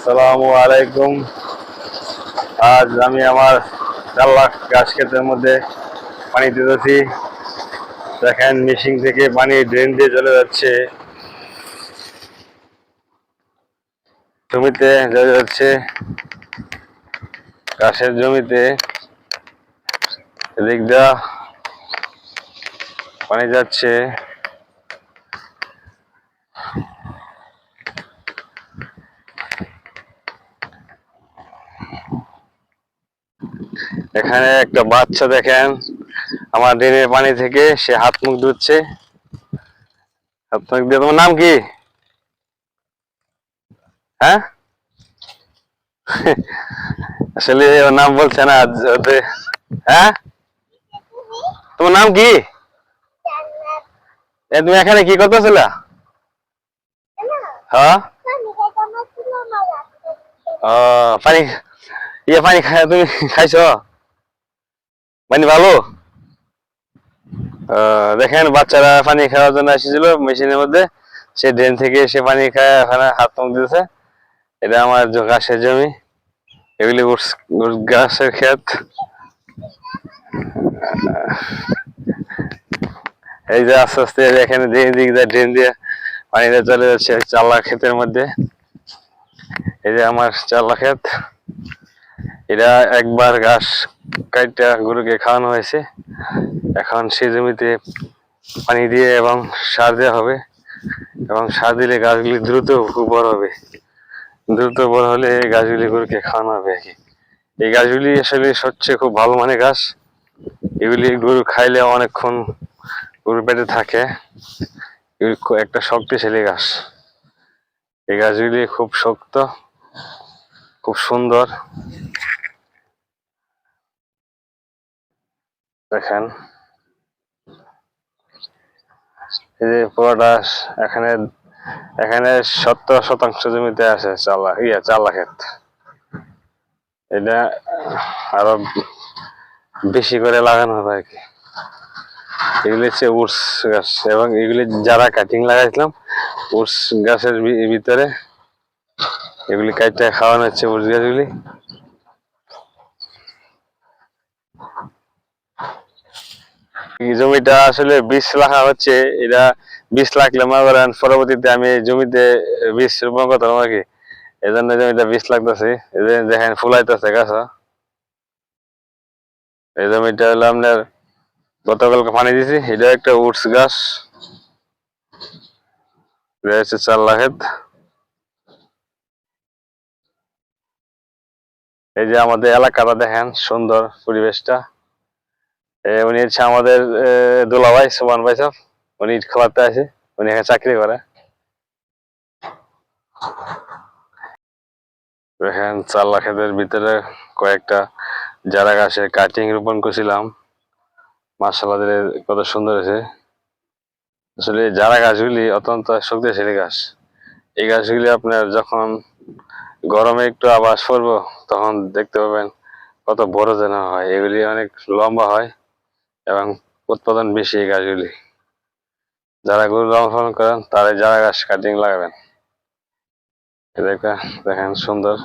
আসসালামু আলাইকুম। আজ আমি আমার চার লাখ গাছ ক্ষেতের মধ্যে পানি দিতেছি। দেখেন, মেশিন থেকে পানি ড্রেন দিয়ে চলে যাচ্ছে। জমিতে চলে যাচ্ছে। গাছের জমিতে দিয়া পানি যাচ্ছে। এখানে একটা বাচ্চা দেখেন। আমার ড্রেনের পানি থেকে সে হাত মুখ ধুচ্ছে। হাত মুখ দিয়ে তোমার নাম কি? হ্যাঁ? আসলে ওর নাম বলছে না হ্যাঁ? তোমার নাম কি? তুমি এখানে কি করতেছিল? হ্যাঁ? পানি ইয়ে পানি খাই তুমি খাইছো? পানি ভালো? দেখেন, বাচ্চারা পানি খাওয়ার জন্য এসেছিল মেশিনের মধ্যে। সে ড্রেন থেকে এসে পানি খায়, এখানে হাত মুখ দিতেছে এটা আমার গাছের জমি। এগুলি গাছের ক্ষেত। এই যে আস্তে আস্তে এখানে দিক দিয়ে ড্রেন দিয়ে পানিটা চলে যাচ্ছে চাল্লা ক্ষেতের মধ্যে। এই যে আমার চাল্লা ক্ষেত। এটা একবার ঘাস কাইটা গরুকে খাওয়ানো হয়েছে। এখন সে জমিতে পানি দিয়ে এবং সার দেওয়া হবে এবং সার দিলে গাছগুলি দ্রুত বড় হবে। দ্রুত বড় হলে এই গাছগুলি গরুকে খাওয়ানো হবে আর কি। এই গাছগুলি আসলে সবচেয়ে খুব ভালো মানে গাছ এগুলি গরু খাইলে অনেকক্ষণ গরুর পেটে থাকে। একটা শক্তিশালী গাছ এই গাছগুলি খুব শক্ত খুব সুন্দর। দেখেন। এই যে পুরোটা এখানে এখানে সত্তর শতাংশ জমিতে আছে চালা, ইয়া চালা ক্ষেত। এটা আরও বেশি করে লাগানো হবে আর কি। এগুলি হচ্ছে উর্স গাছ এবং এগুলি যারা কাটিং লাগাইছিলাম, উর্স গাছের ভিতরে এগুলি কাটতে খাওয়ানো হচ্ছে উর্স গাছগুলি জমিটা আসলে বীজ রাখা হচ্ছে, এটা বীজ লাগলে মনে করেন, পরবর্তীতে আমি জমিতে বীজ রোপণ করতাম আর কি। এই জন্য জমিটা বীজ লাগতেছে দেখেন ফুলাইতেছে গাছ। এই জমিটা হলো আপনার, গতকালকে পানি দিছি, এটা একটা উডস গাছ। হচ্ছে চার লাখের। এই যে আমাদের এলাকাটা দেখেন সুন্দর পরিবেশটা। উনি হচ্ছে আমাদের এ, দুলাভাই সুমান ভাই সব উনি ইট খাওয়াতে আছে উনি এখানে চাকরি করে। দেখেন চার লাখের ভিতরে কয়েকটা যারা গাছের কাটিং রোপণ করছিলাম। মার্শাল্লাহ কত সুন্দর হয়েছে। আসলে যারা গাছগুলি অত্যন্ত শক্তিশালী গাছ। এই গাছগুলি আপনার যখন গরমে একটু আবাস পড়ব তখন দেখতে পাবেন কত বড় যেন হয়। এগুলি অনেক লম্বা হয় এবং উৎপাদন বেশি এই গাছগুলি। যারা গরু লালন পালন করেন তারা যারা গাছ কাটিং লাগাবেন। দেখেন সুন্দর।